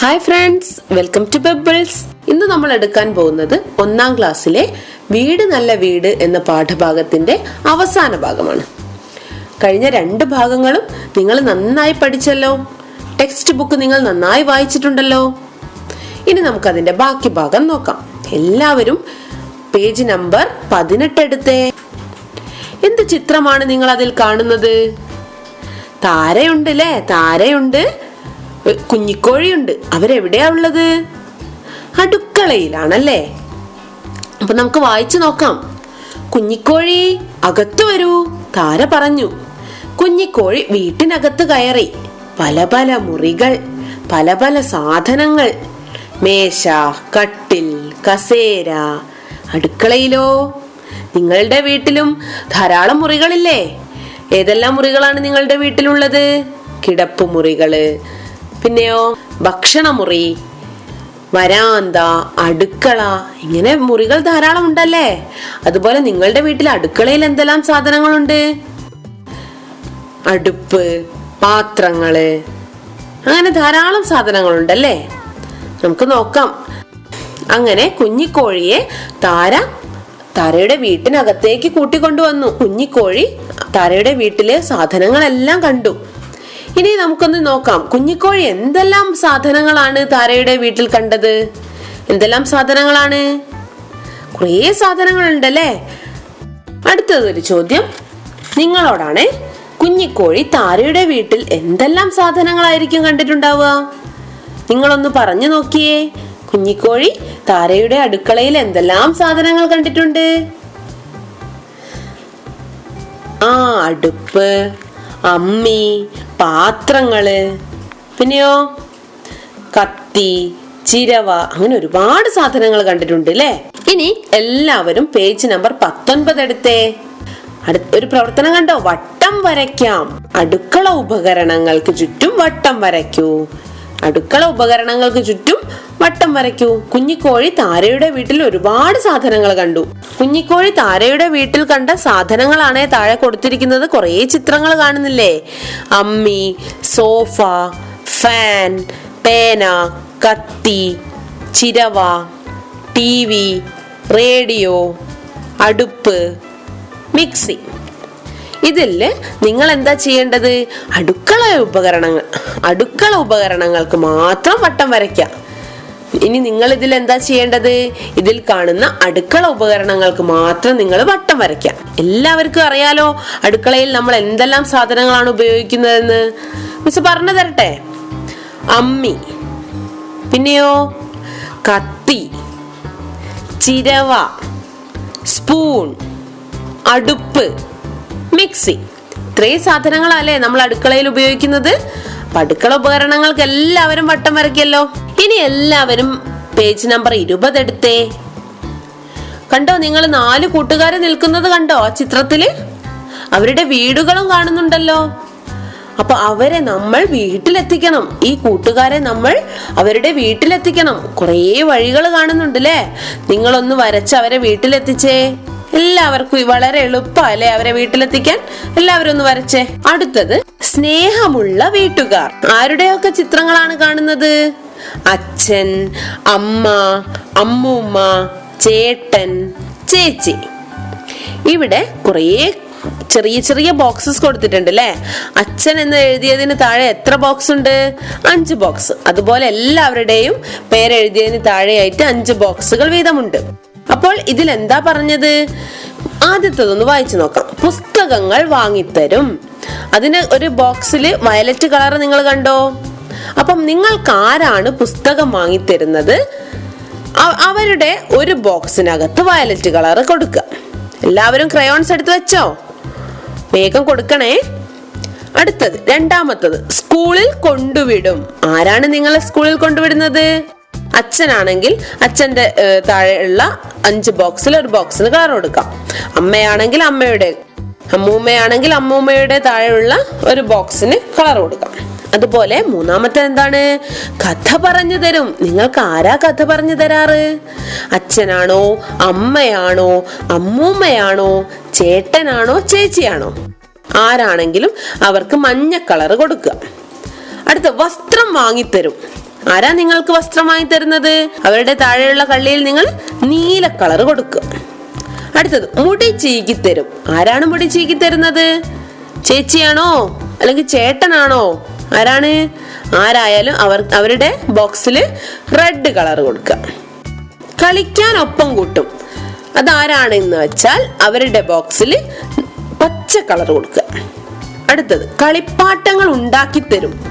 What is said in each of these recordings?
Hi friends welcome to bubbles ഇന്ന് നമ്മൾ എടുക്കാൻ പോകുന്നത് ഒന്നാം ക്ലാസ്സിലെ വീട് നല്ല വീട് എന്ന പാഠഭാഗത്തിന്റെ അവസാന ഭാഗമാണ്. കഴിഞ്ഞ രണ്ട് ഭാഗങ്ങളും നിങ്ങൾ നന്നായി പഠിച്ചല്ലോ. ടെക്സ്റ്റ് ബുക്ക് നിങ്ങൾ നന്നായി വായിച്ചിട്ടുണ്ടല്ലോ. ഇനി നമുക്ക് അതിന്റെ ബാക്കി ഭാഗം നോക്കാം. എല്ലാവരും പേജ് നമ്പർ പതിനെട്ട് എടുത്തേ. എന്ത് ചിത്രമാണ് നിങ്ങൾ അതിൽ കാണുന്നത്? താരയുണ്ട് അല്ലേ താരയുണ്ട്. കുഞ്ഞിക്കോഴിയുണ്ട്. അവരെവിടെയാ ഉള്ളത്? അടുക്കളയിലാണല്ലേ? അപ്പൊ നമുക്ക് വായിച്ചു നോക്കാം. കുഞ്ഞിക്കോഴി അകത്ത് വരൂ. താര പറഞ്ഞു. കുഞ്ഞിക്കോഴി വീട്ടിനകത്ത് കയറി. പല പല മുറികൾ പല പല സാധനങ്ങൾ. മേശ കട്ടിൽ കസേര. അടുക്കളയിലോ? നിങ്ങളുടെ വീട്ടിലും ധാരാളം മുറികളില്ലേ? ഏതെല്ലാം മുറികളാണ് നിങ്ങളുടെ വീട്ടിലുള്ളത്? കിടപ്പ് മുറികൾ പിന്നെയോ ഭക്ഷണമുറി വരാന്ത അടുക്കള ഇങ്ങനെ മുറികൾ ധാരാളം ഉണ്ടല്ലേ? അതുപോലെ നിങ്ങളുടെ വീട്ടിൽ അടുക്കളയിൽ എന്തെല്ലാം സാധനങ്ങളുണ്ട്? അടുപ്പ് പാത്രങ്ങൾ അങ്ങനെ ധാരാളം സാധനങ്ങളുണ്ടല്ലേ? നമുക്ക് നോക്കാം. അങ്ങനെ കുഞ്ഞിക്കോഴിയെ താര താരയുടെ വീട്ടിനകത്തേക്ക് കൂട്ടിക്കൊണ്ടുവന്നു. കുഞ്ഞിക്കോഴി താരയുടെ വീട്ടിലെ സാധനങ്ങളെല്ലാം കണ്ടു. ഇനി നമുക്കൊന്ന് നോക്കാം. കുഞ്ഞിക്കോഴി എന്തെല്ലാം സാധനങ്ങളാണ് താരയുടെ വീട്ടിൽ കണ്ടത്? എന്തെല്ലാം സാധനങ്ങളാണ്? കുറേ സാധനങ്ങളുണ്ടല്ലേ? അടുത്തതൊരു ചോദ്യം. നിങ്ങളോടാണ് കുഞ്ഞിക്കോഴി താരയുടെ വീട്ടിൽ എന്തെല്ലാം സാധനങ്ങളായിരിക്കും കണ്ടിട്ടുണ്ടാവുക? നിങ്ങളൊന്ന് പറഞ്ഞു നോക്കിയേ. കുഞ്ഞിക്കോഴി താരയുടെ അടുക്കളയിൽ എന്തെല്ലാം സാധനങ്ങൾ കണ്ടിട്ടുണ്ട്? ആ അടുപ്പ് അമ്മി പാത്രങ്ങൾ പിന്നെയോ? കത്തി ചിരവ അങ്ങനെ ഒരുപാട് സാധനങ്ങൾ കണ്ടിട്ടുണ്ട് അല്ലേ ഇനി എല്ലാവരും പേജ് നമ്പർ പത്തൊൻപത് എടുത്തേ. ഒരു പ്രവർത്തനം കണ്ടോ? വട്ടം വരയ്ക്കാം. അടുക്കള ഉപകരണങ്ങൾക്ക് ചുറ്റും വട്ടം വരയ്ക്കൂ. അടുക്കള ഉപകരണങ്ങൾക്ക് ചുറ്റും വട്ടം വരയ്ക്കൂ. കുഞ്ഞിക്കോഴി താരയുടെ വീട്ടിൽ ഒരുപാട് സാധനങ്ങൾ കണ്ടു. കുഞ്ഞിക്കോഴി താരയുടെ വീട്ടിൽ കണ്ട സാധനങ്ങളാണ് താഴെ കൊടുത്തിരിക്കുന്നത്. കുറേ ചിത്രങ്ങൾ കാണുന്നില്ലേ? അമ്മി സോഫ ഫാൻ പേന കത്തി ചിരവ ടി റേഡിയോ അടുപ്പ് മിക്സി. ഇതിൽ നിങ്ങൾ എന്താ ചെയ്യേണ്ടത്? അടുക്കള ഉപകരണങ്ങൾ അടുക്കള ഉപകരണങ്ങൾക്ക് മാത്രം വട്ടം വരയ്ക്കാം. ഇനി നിങ്ങൾ ഇതിൽ എന്താ ചെയ്യേണ്ടത്? ഇതിൽ കാണുന്ന അടുക്കള ഉപകരണങ്ങൾക്ക് മാത്രം നിങ്ങൾ വട്ടം വരയ്ക്കാം. എല്ലാവർക്കും അറിയാലോ അടുക്കളയിൽ നമ്മൾ എന്തെല്ലാം സാധനങ്ങളാണ് ഉപയോഗിക്കുന്നതെന്ന്. മിസ് പറഞ്ഞു തരട്ടെ. അമ്മി പിന്നെയോ? കത്തി ചിരവ സ്പൂൺ അടുപ്പ്. മിക്സി. ഇത്രയും സാധനങ്ങളല്ലേ നമ്മൾ അടുക്കളയിൽ ഉപയോഗിക്കുന്നത്? അടുക്കള ഉപകരണങ്ങൾക്ക് എല്ലാവരും വട്ടം വരയ്ക്കല്ലോ. ഇനി എല്ലാവരും പേജ് നമ്പർ ഇരുപത് എടുത്തേ. കണ്ടോ നിങ്ങൾ നാല് കൂട്ടുകാർ നിൽക്കുന്നത് കണ്ടോ ആ ചിത്രത്തിൽ? അവരുടെ വീടുകളും കാണുന്നുണ്ടല്ലോ. അപ്പൊ അവരെ നമ്മൾ വീട്ടിലെത്തിക്കണം. ഈ കൂട്ടുകാരെ നമ്മൾ അവരുടെ വീട്ടിലെത്തിക്കണം. കുറേ വഴികൾ കാണുന്നുണ്ട് അല്ലേ നിങ്ങളൊന്ന് വരച്ച് അവരെ വീട്ടിലെത്തിച്ചേ. എല്ലാവർക്കും വളരെ എളുപ്പമല്ലേ അവരെ വീട്ടിലെത്തിക്കാൻ? എല്ലാവരും ഒന്ന് വരച്ചേ. അടുത്തത് സ്നേഹമുള്ള വീട്ടുകാർ. ആരുടെയൊക്കെ ചിത്രങ്ങളാണ് കാണുന്നത്? അച്ഛൻ അമ്മ അമ്മൂമ്മ ചേട്ടൻ ചേച്ചി. ഇവിടെ കുറേ ചെറിയ ചെറിയ ബോക്സസ് കൊടുത്തിട്ടുണ്ട് അല്ലേ? അച്ഛൻ എന്ന് എഴുതിയതിന് താഴെ എത്ര ബോക്സ് ഉണ്ട്? അഞ്ച് ബോക്സ് അതുപോലെ എല്ലാവരുടെയും പേരെഴുതിയതിന് താഴെയായിട്ട് അഞ്ച് ബോക്സുകൾ വീതമുണ്ട്. അപ്പോൾ ഇതിൽ എന്താ പറഞ്ഞത്? ആദ്യത്തതൊന്ന് വായിച്ചു നോക്കാം. പുസ്തകങ്ങൾ വാങ്ങിത്തരും. അതിന് ഒരു ബോക്സിൽ വയലറ്റ് കളർ നിങ്ങൾ കണ്ടോ? അപ്പം നിങ്ങൾക്ക് ആരാണ് പുസ്തകം വാങ്ങിത്തരുന്നത്? അവരുടെ ഒരു ബോക്സിനകത്ത് വയലറ്റ് കളർ കൊടുക്കുക. എല്ലാവരും ക്രയോൺസ് എടുത്ത് വെച്ചോ? വേഗം കൊടുക്കണേ. അടുത്തത് രണ്ടാമത്തത് സ്കൂളിൽ കൊണ്ടുവിടും. ആരാണ് നിങ്ങളെ സ്കൂളിൽ കൊണ്ടുവിടുന്നത്? അച്ഛനാണെങ്കിൽ അച്ഛന്റെ താഴെയുള്ള അഞ്ച് ബോക്സിൽ ഒരു ബോക്സിന് കളർ കൊടുക്കാം. അമ്മയാണെങ്കിൽ അമ്മയുടെ അമ്മൂമ്മയാണെങ്കിൽ അമ്മൂമ്മയുടെ താഴെയുള്ള ഒരു ബോക്സിന് കളർ കൊടുക്കാം. അതുപോലെ മൂന്നാമത്തെ എന്താണ്? കഥ പറഞ്ഞു തരും. നിങ്ങൾക്ക് ആരാ കഥ പറഞ്ഞു തരാറ്? അച്ഛനാണോ അമ്മയാണോ അമ്മൂമ്മയാണോ ചേട്ടനാണോ ചേച്ചിയാണോ? ആരാണെങ്കിലും അവർക്ക് മഞ്ഞ കളർ കൊടുക്കുക. അടുത്ത വസ്ത്രം വാങ്ങിത്തരും. ആരാ നിങ്ങൾക്ക് വസ്ത്രമായി തരുന്നത്? അവരുടെ താഴെയുള്ള കള്ളിയിൽ നിങ്ങൾ നീല കളർ കൊടുക്കുക അടുത്തത് മുടി ചീകി തരും ആരാണ് മുടി ചീകി തരുന്നത് ചേച്ചിയാണോ? അല്ലെങ്കിൽ ചേട്ടനാണോ? ആരാണ്? ആരായാലും അവർ അവരുടെ ബോക്സിൽ റെഡ് കളർ കൊടുക്കുക. കളിക്കാൻ ഒപ്പം കൂട്ടും. അതാരാണ് എന്ന് വെച്ചാൽ അവരുടെ ബോക്സിൽ പച്ച കളർ കൊടുക്കുക. അടുത്തത് കളിപ്പാട്ടങ്ങൾ ഉണ്ടാക്കി തരും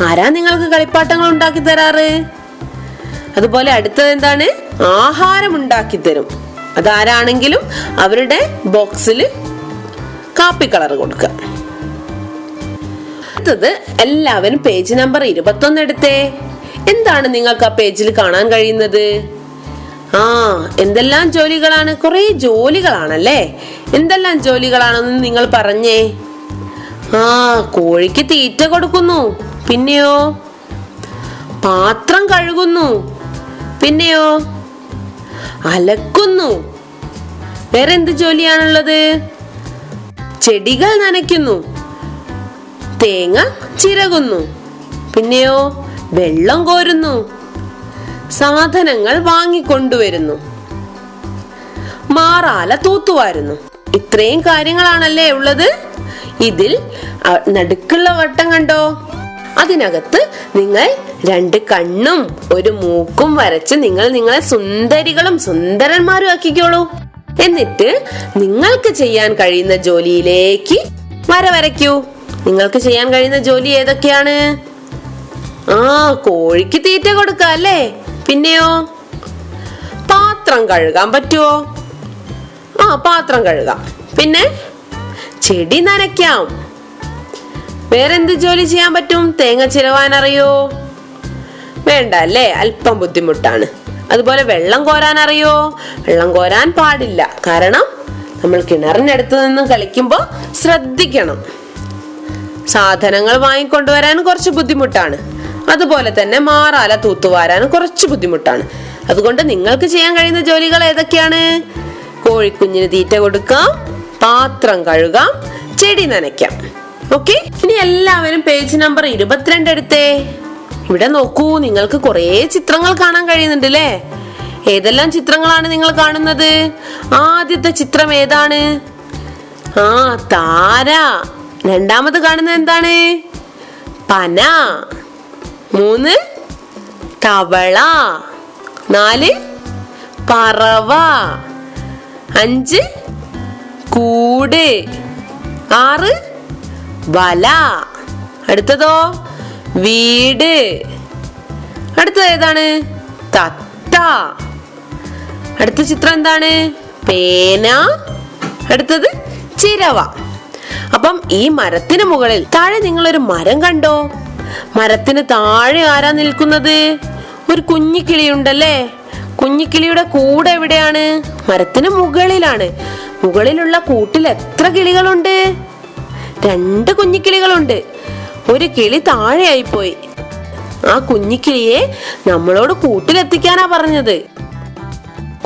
ആരാ നിങ്ങൾക്ക് കളിപ്പാട്ടങ്ങൾ ഉണ്ടാക്കി തരാറ്? അതുപോലെ അടുത്തത് എന്താണ്? ആഹാരം ഉണ്ടാക്കി തരും. അതാരാണെങ്കിലും അവരുടെ ബോക്സിൽ കാപ്പി കളർ കൊടുക്കുക. അടുത്തത് എല്ലാവരും പേജ് നമ്പർ ഇരുപത്തൊന്ന് എടുത്തേ. എന്താണ് നിങ്ങൾക്ക് ആ പേജിൽ കാണാൻ കഴിയുന്നത്? ആ എന്തെല്ലാം ജോലികളാണ്? കുറെ ജോലികളാണല്ലേ? എന്തെല്ലാം ജോലികളാണെന്ന് നിങ്ങൾ പറഞ്ഞേ? ആ കോഴിക്ക് തീറ്റ കൊടുക്കുന്നു. പിന്നെയോ? പാത്രം കഴുകുന്നു. പിന്നെയോ? അലക്കുന്നു. വേറെ എന്ത് ജോലിയാണുള്ളത്? ചെടികൾ നനയ്ക്കുന്നു. തേങ്ങ ചിരകുന്നു. പിന്നെയോ? വെള്ളം കോരുന്നു. സാധനങ്ങൾ വാങ്ങിക്കൊണ്ടുവരുന്നു. മാറാല തൂത്തുവാരുന്നു. ഇത്രയും കാര്യങ്ങളാണല്ലേ ഉള്ളത്? ഇതിൽ നടുക്കുള്ള വട്ടം കണ്ടോ? അതിനകത്ത് നിങ്ങൾ രണ്ട് കണ്ണും ഒരു മൂക്കും വരച്ച് നിങ്ങൾ നിങ്ങളെ സുന്ദരികളും സുന്ദരന്മാരും ആക്കിക്കോളൂ. എന്നിട്ട് നിങ്ങൾക്ക് ചെയ്യാൻ കഴിയുന്ന ജോലിയിലേക്ക് വര വരയ്ക്കൂ. നിങ്ങൾക്ക് ചെയ്യാൻ കഴിയുന്ന ജോലി ഏതൊക്കെയാണ്? ആ കോഴിക്ക് തീറ്റ കൊടുക്ക അല്ലേ? പിന്നെയോ? പാത്രം കഴുകാൻ പറ്റുമോ ആ പാത്രം കഴുകാം. പിന്നെ ചെടി നനയ്ക്കാം. വേറെന്ത് ജോലി ചെയ്യാൻ പറ്റും? തേങ്ങ ചിരവാൻ അറിയോ വേണ്ട അല്ലേ? അല്പം ബുദ്ധിമുട്ടാണ്. അതുപോലെ വെള്ളം കോരാൻ അറിയോ വെള്ളം കോരാൻ പാടില്ല. കാരണം നമ്മൾ കിണറിനടുത്ത് നിന്ന് കളിക്കുമ്പോൾ ശ്രദ്ധിക്കണം. സാധനങ്ങൾ വാങ്ങിക്കൊണ്ടുവരാൻ കുറച്ച് ബുദ്ധിമുട്ടാണ്. അതുപോലെ തന്നെ മാറാല തൂത്തുവാരാൻ കുറച്ച് ബുദ്ധിമുട്ടാണ്. അതുകൊണ്ട് നിങ്ങൾക്ക് ചെയ്യാൻ കഴിയുന്ന ജോലികൾ ഏതൊക്കെയാണ്? കോഴിക്കുഞ്ഞിന് തീറ്റ കൊടുക്കാം പാത്രം കഴുകാം ചെടി നനയ്ക്കാം. ഓക്കെ? ഇനി എല്ലാവരും പേജ് നമ്പർ ഇരുപത്തിരണ്ട് എടുത്തേ. ഇവിടെ നോക്കൂ നിങ്ങൾക്ക് കുറേ ചിത്രങ്ങൾ കാണാൻ കഴിയുന്നുണ്ട് അല്ലേ ഏതെല്ലാം ചിത്രങ്ങളാണ് നിങ്ങൾ കാണുന്നത്? ആദ്യത്തെ ചിത്രം ഏതാണ്? ആ താര. രണ്ടാമത് കാണുന്നത് എന്താണ്? പന. മൂന്ന് തവള. നാല് പറവ. അഞ്ച് കൂട്. ആറ് വല. അടുത്തതോ? വീട്. അടുത്തത് ഏതാണ്? തത്ത. അടുത്ത ചിത്രം എന്താണ്? പേന. അടുത്തത് ചിരവ. അപ്പം ഈ മരത്തിന് മുകളിൽ താഴെ നിങ്ങൾ ഒരു മരം കണ്ടോ? മരത്തിന് താഴെ ആരാ നിൽക്കുന്നത്? ഒരു കുഞ്ഞിക്കിളിയുണ്ടല്ലേ? കുഞ്ഞിക്കിളിയുടെ കൂടെ എവിടെയാണ്? മരത്തിന് മുകളിലാണ്. മുകളിലുള്ള കൂട്ടിൽ എത്ര കിളികളുണ്ട്? രണ്ട് കുഞ്ഞിക്കിളികളുണ്ട്. ഒരു കിളി താഴെയായി പോയി ആ കുഞ്ഞിക്കിളിയെ നമ്മളോട് കൂട്ടിലെത്തിക്കാനാ പറഞ്ഞത്.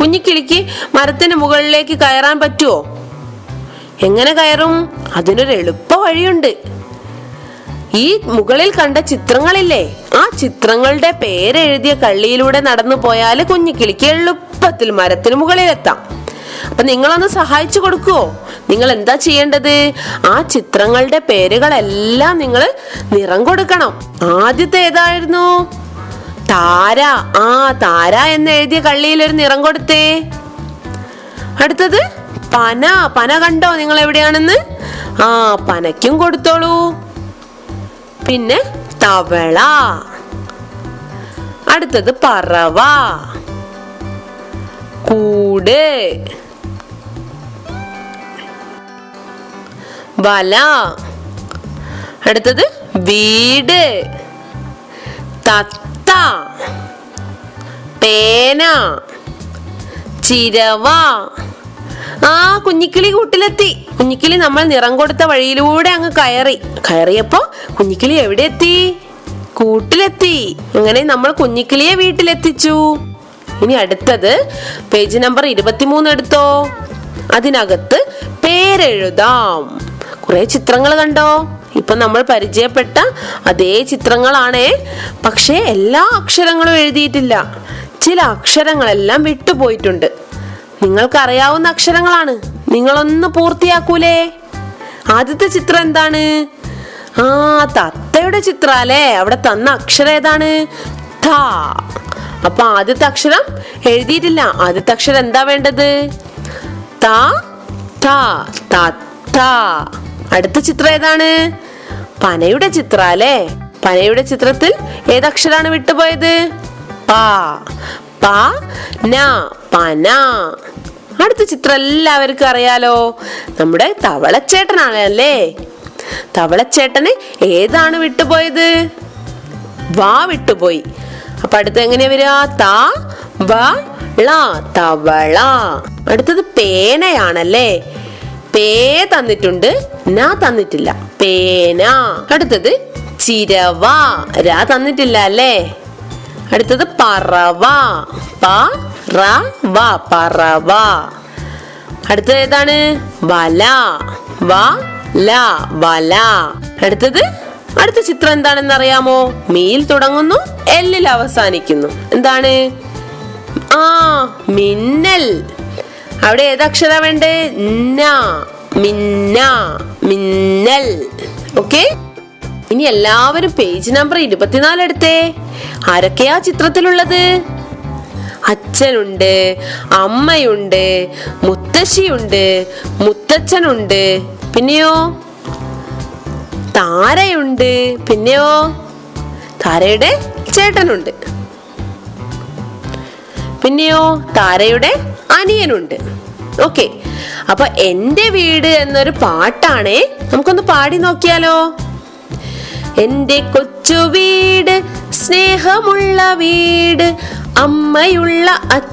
കുഞ്ഞിക്കിളിക്ക് മരത്തിന് മുകളിലേക്ക് കയറാൻ പറ്റുമോ എങ്ങനെ കയറും? അതിനൊരു എളുപ്പ വഴിയുണ്ട്. ഈ മുകളിൽ കണ്ട ചിത്രങ്ങളില്ലേ? ആ ചിത്രങ്ങളുടെ പേരെഴുതിയ കള്ളിയിലൂടെ നടന്നു പോയാൽ കുഞ്ഞിക്കിളിക്ക് എളുപ്പത്തിൽ മരത്തിന് മുകളിലെത്താം. അപ്പൊ നിങ്ങളൊന്ന് സഹായിച്ചു കൊടുക്കുവോ? നിങ്ങൾ എന്താ ചെയ്യേണ്ടത്? ആ ചിത്രങ്ങളുടെ പേരുകളെല്ലാം നിങ്ങൾ നിറം കൊടുക്കണം. ആദ്യത്തെ ഏതായിരുന്നു? താര. ആ താര എന്ന് എഴുതിയ കള്ളിയിൽ ഒരു നിറം കൊടുത്തേ. അടുത്തത് പന. പന കണ്ടോ നിങ്ങൾ എവിടെയാണെന്ന്? ആ പനയ്ക്കും കൊടുത്തോളൂ. പിന്നെ തവള. അടുത്തത് പറവ. കൂട്. വല. അടുത്തത് വീട്. തത്ത. പേന. ചിരവ. ആ കുഞ്ഞിക്കിളി കൂട്ടിലെത്തി. കുഞ്ഞിക്കിളി നമ്മൾ നിറം കൊടുത്ത വഴിയിലൂടെ അങ്ങ് കയറി. കയറിയപ്പോ കുഞ്ഞിക്കിളി എവിടെ എത്തി കൂട്ടിലെത്തി. അങ്ങനെ നമ്മൾ കുഞ്ഞിക്കിളിയെ വീട്ടിലെത്തിച്ചു. ഇനി അടുത്തത് പേജ് നമ്പർ ഇരുപത്തിമൂന്ന് എടുത്തോ. അതിനകത്ത് പേരെഴുതാം. കുറെ ചിത്രങ്ങൾ കണ്ടോ? ഇപ്പൊ നമ്മൾ പരിചയപ്പെട്ട അതേ ചിത്രങ്ങളാണേ. പക്ഷേ എല്ലാ അക്ഷരങ്ങളും എഴുതിയിട്ടില്ല. ചില അക്ഷരങ്ങളെല്ലാം വിട്ടുപോയിട്ടുണ്ട്. നിങ്ങൾക്ക് അറിയാവുന്ന അക്ഷരങ്ങളാണ്. നിങ്ങളൊന്ന് പൂർത്തിയാക്കൂലേ? ആദ്യത്തെ ചിത്രം എന്താണ്? ആ തത്തയുടെ ചിത്രം അല്ലേ? അവിടെ തന്ന അക്ഷരം ഏതാണ്? അപ്പൊ ആദ്യത്തെ അക്ഷരം എഴുതിയിട്ടില്ല. ആദ്യത്തെ അക്ഷരം എന്താ വേണ്ടത്? ത ത തത്ത അടുത്ത ചിത്രം ഏതാണ്? പനയുടെ ചിത്രം അല്ലേ? പനയുടെ ചിത്രത്തിൽ ഏതക്ഷരാണ് വിട്ടുപോയത്? പാ. പാ ന പന. അടുത്ത ചിത്രം എല്ലാവർക്കും അറിയാലോ. നമ്മുടെ തവളച്ചേട്ടനാണ് അല്ലേ? തവളച്ചേട്ടന് ഏതാണ് വിട്ടുപോയത്? വാ വിട്ടുപോയി. അപ്പൊ അടുത്ത് എങ്ങനെയാ വരിക? താ വ ള തവള. അടുത്തത് പേനയാണല്ലേ? പേ തന്നിട്ടുണ്ട് ന തന്നിട്ടില്ല. പേന. അടുത്തത് ചിരവ. ര തന്നിട്ടില്ല അല്ലേ? അടുത്തത് പറവ. പ പറവ. അടുത്തത് ഏതാണ്? വല. വ ല വല. അടുത്തത് അടുത്ത ചിത്രം എന്താണെന്ന് അറിയാമോ? മീൽ തുടങ്ങുന്നു എല്ലിൽ അവസാനിക്കുന്നു. എന്താണ്? ആ മിന്നൽ. അവിടെ ഏതക്ഷര വേണ്ടേ ന മിന്ന മിന്നൽ. ഓക്കെ? ഇനി എല്ലാവരും പേജ് നമ്പർ ഇരുപത്തിനാല് എടുത്തേ. ആരൊക്കെയാ ചിത്രത്തിലുള്ളത്? അച്ഛനുണ്ട് അമ്മയുണ്ട് മുത്തശ്ശിയുണ്ട് മുത്തച്ഛനുണ്ട്. പിന്നെയോ? താരയുണ്ട്. പിന്നെയോ? താരയുടെ ചേട്ടനുണ്ട്. പിന്നെയോ? താരയുടെ അനിയനുണ്ട്. ഓക്കെ അപ്പൊ എന്റെ വീട് എന്നൊരു പാട്ടാണേ. നമുക്കൊന്ന് പാടി നോക്കിയാലോ? എന്റെ കൊച്ചു വീട് സ്നേഹമുള്ള വീട് അമ്മയുള്ള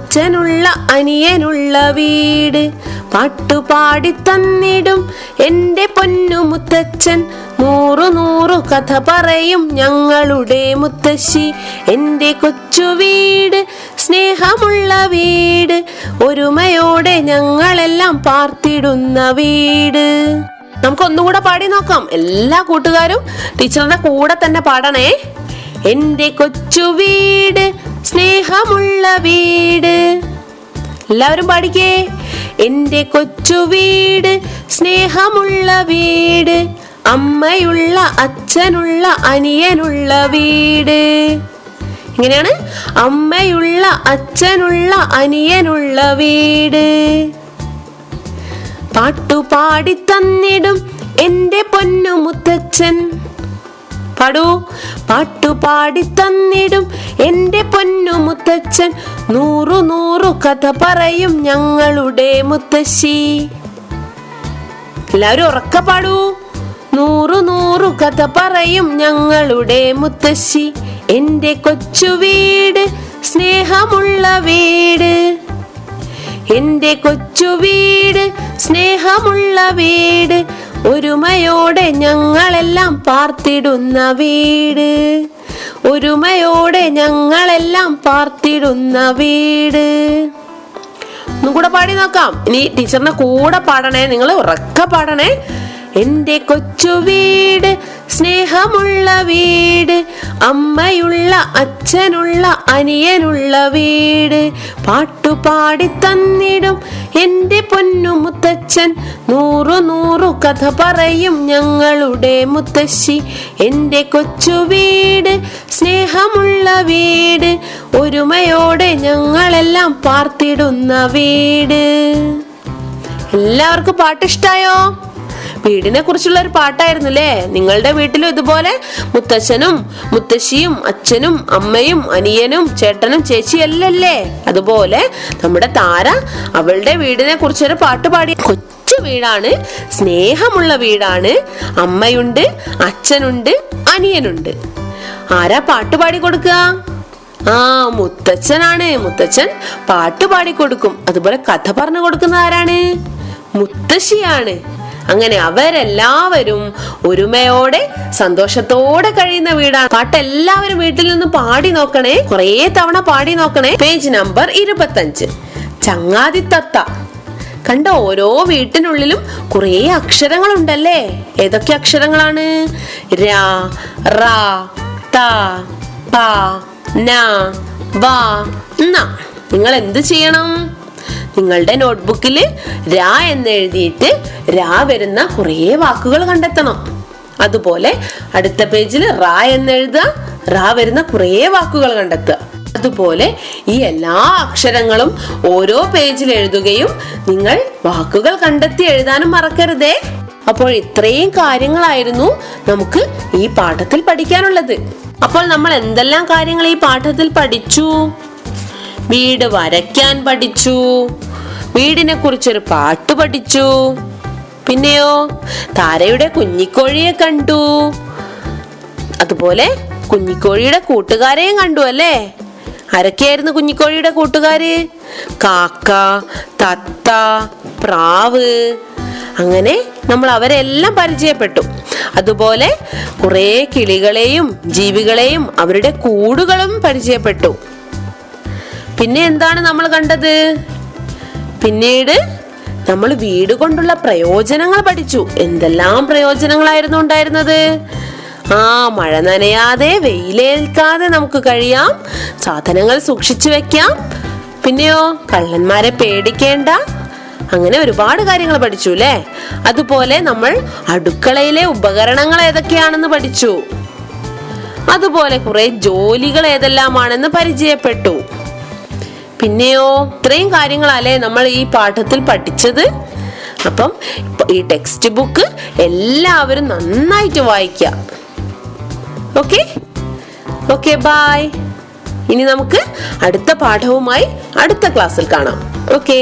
അച്ഛനുള്ള അനിയനുള്ള വീട്. പാട്ടുപാടി തന്നിടും എന്റെ പൊന്നു മുത്തച്ഛൻ. നൂറു നൂറു കഥ പറയും ഞങ്ങളുടെ മുത്തശ്ശി. എന്റെ കൊച്ചു വീട് സ്നേഹമുള്ള വീട്. ഒരുമയോടെ ഞങ്ങളെല്ലാം പാർത്തിടുന്ന വീട്. നമുക്ക് ഒന്നുകൂടെ പാടി നോക്കാം. എല്ലാ കൂട്ടുകാരും ടീച്ചറിന്റെ കൂടെ തന്നെ പാടണേ. എന്റെ കൊച്ചു വീട് സ്നേഹമുള്ള വീട്. എല്ലാവരും പാടിക്കേ. എന്റെ കൊച്ചു വീട് സ്നേഹമുള്ള വീട് അമ്മയുള്ള അച്ഛനുള്ള അനിയനുള്ള വീട്. ഇങ്ങനെയാണ്. അമ്മയുള്ള അച്ഛനുള്ള അനിയനുള്ള വീട്. പാട്ടുപാടി തന്നിടും എന്റെ പൊന്നു മുത്തച്ഛൻ. പാടൂ. പാട്ടുപാടി തന്നിടും എന്റെ പൊന്നു മുത്തച്ഛൻ. നൂറു നൂറു കഥ പറയും ഞങ്ങളുടെ മുത്തശ്ശി. എല്ലാവരും ഉറക്ക പാടൂ. നൂറു നൂറു കഥ പറയും ഞങ്ങളുടെ മുത്തശ്ശി. എന്റെ കൊച്ചു വീട് സ്നേഹമുള്ള വീട്. എന്റെ കൊച്ചു വീട് സ്നേഹമുള്ള വീട്. ഒരുമയോടെ ഞങ്ങളെല്ലാം പാർത്തിടുന്ന വീട്. ഒരുമയോടെ ഞങ്ങളെല്ലാം പാർത്തിടുന്ന വീട്. ഒന്നും കൂടെ പാടി നോക്കാം. ഇനി ടീച്ചറിന്റെ കൂടെ പാടണേ. നിങ്ങൾ ഉറക്ക പാടണേ. എന്റെ കൊച്ചു വീട് സ്നേഹമുള്ള വീട് അമ്മയുള്ള അച്ഛനുള്ള അനിയനുള്ള വീട്. പാട്ടുപാടി തന്നിടും എന്റെ പൊന്നു മുത്തച്ഛൻ നൂറു നൂറു കഥ പറയും ഞങ്ങളുടെ മുത്തശ്ശി. എന്റെ കൊച്ചു വീട് സ്നേഹമുള്ള വീട് ഒരുമയോടെ ഞങ്ങളെല്ലാം പാർത്തിടുന്ന വീട്. എല്ലാവർക്കും പാട്ട് ഇഷ്ടായോ വീടിനെ കുറിച്ചുള്ള ഒരു പാട്ടായിരുന്നു അല്ലേ നിങ്ങളുടെ വീട്ടിലും ഇതുപോലെ മുത്തച്ഛനും മുത്തശ്ശിയും അച്ഛനും അമ്മയും അനിയനും ചേട്ടനും ചേച്ചിയും അല്ലല്ലേ? അതുപോലെ നമ്മുടെ താര അവളുടെ വീടിനെ കുറിച്ചൊരു പാട്ട് പാടി. കൊച്ചു വീടാണ് സ്നേഹമുള്ള വീടാണ്. അമ്മയുണ്ട് അച്ഛനുണ്ട് അനിയനുണ്ട്. ആരാ പാട്ട് പാടി കൊടുക്കുക? ആ മുത്തച്ഛനാണ്. മുത്തച്ഛൻ പാട്ട് പാടി കൊടുക്കും. അതുപോലെ കഥ പറഞ്ഞു കൊടുക്കുന്ന ആരാണ്? മുത്തശ്ശിയാണ്. അങ്ങനെ അവരെല്ലാവരും ഒരുമയോടെ സന്തോഷത്തോടെ കഴിയുന്ന വീടാണ്. പാട്ട് എല്ലാവരും വീട്ടിൽ നിന്ന് പാടി നോക്കണേ. കുറേ തവണ പാടി നോക്കണേ. പേജ് നമ്പർ ഇരുപത്തഞ്ച്. ചങ്ങാതിത്തത്ത കണ്ട ഓരോ വീട്ടിനുള്ളിലും കുറേ അക്ഷരങ്ങളുണ്ടല്ലേ? ഏതൊക്കെ അക്ഷരങ്ങളാണ്? രാ റ ത പ ന വ ന. നിങ്ങൾ എന്ത് ചെയ്യണം? നിങ്ങളുടെ നോട്ട്ബുക്കിൽ രാ എന്ന് എഴുതിയിട്ട് രാ വരുന്ന കുറേ വാക്കുകൾ കണ്ടെത്തണം. അതുപോലെ അടുത്ത പേജിൽ റാ എന്ന് എഴുതുക റാ വരുന്ന കുറേ വാക്കുകൾ കണ്ടെത്തുക. അതുപോലെ ഈ എല്ലാ അക്ഷരങ്ങളും ഓരോ പേജിൽ എഴുതുകയും നിങ്ങൾ വാക്കുകൾ കണ്ടെത്തി എഴുതാനും മറക്കരുതേ. അപ്പോൾ ഇത്രയും കാര്യങ്ങളായിരുന്നു നമുക്ക് ഈ പാഠത്തിൽ പഠിക്കാനുള്ളത്. അപ്പോൾ നമ്മൾ എന്തെല്ലാം കാര്യങ്ങൾ ഈ പാഠത്തിൽ പഠിച്ചു? വീട് വരയ്ക്കാൻ പഠിച്ചു. വീടിനെ കുറിച്ചൊരു പാട്ട് പഠിച്ചു. പിന്നെയോ താരയുടെ കുഞ്ഞിക്കോഴിയെ കണ്ടു. അതുപോലെ കുഞ്ഞിക്കോഴിയുടെ കൂട്ടുകാരെയും കണ്ടു അല്ലേ? ആരൊക്കെയായിരുന്നു കുഞ്ഞിക്കോഴിയുടെ കൂട്ടുകാര്? കാക്ക തത്ത പ്രാവ്. അങ്ങനെ നമ്മൾ അവരെല്ലാം പരിചയപ്പെട്ടു. അതുപോലെ കുറേ കിളികളെയും ജീവികളെയും അവരുടെ കൂടുകളും പരിചയപ്പെട്ടു. പിന്നെ എന്താണ് നമ്മൾ കണ്ടത്? പിന്നീട് നമ്മൾ വീട് കൊണ്ടുള്ള പ്രയോജനങ്ങൾ പഠിച്ചു. എന്തെല്ലാം പ്രയോജനങ്ങളായിരുന്നു ഉണ്ടായിരുന്നത്? ആ മഴ നനയാതെ വെയിലേൽക്കാതെ നമുക്ക് കഴിയാം. സാധനങ്ങൾ സൂക്ഷിച്ചു വെക്കാം. പിന്നെയോ കള്ളന്മാരെ പേടിക്കേണ്ട. അങ്ങനെ ഒരുപാട് കാര്യങ്ങൾ പഠിച്ചു അല്ലേ? അതുപോലെ നമ്മൾ അടുക്കളയിലെ ഉപകരണങ്ങൾ ഏതൊക്കെയാണെന്ന് പഠിച്ചു. അതുപോലെ കുറെ ജോലികൾ ഏതെല്ലാമാണെന്ന് പരിചയപ്പെട്ടു. പിന്നെയോ ഇത്രയും കാര്യങ്ങളല്ലേ നമ്മൾ ഈ പാഠത്തിൽ പഠിച്ചത്? അപ്പം ഈ ടെക്സ്റ്റ് ബുക്ക് എല്ലാവരും നന്നായിട്ട് വായിക്കുക ഓക്കെ ഓക്കെ ബൈ ഇനി നമുക്ക് അടുത്ത പാഠവുമായി അടുത്ത ക്ലാസ്സിൽ കാണാം. ഓക്കെ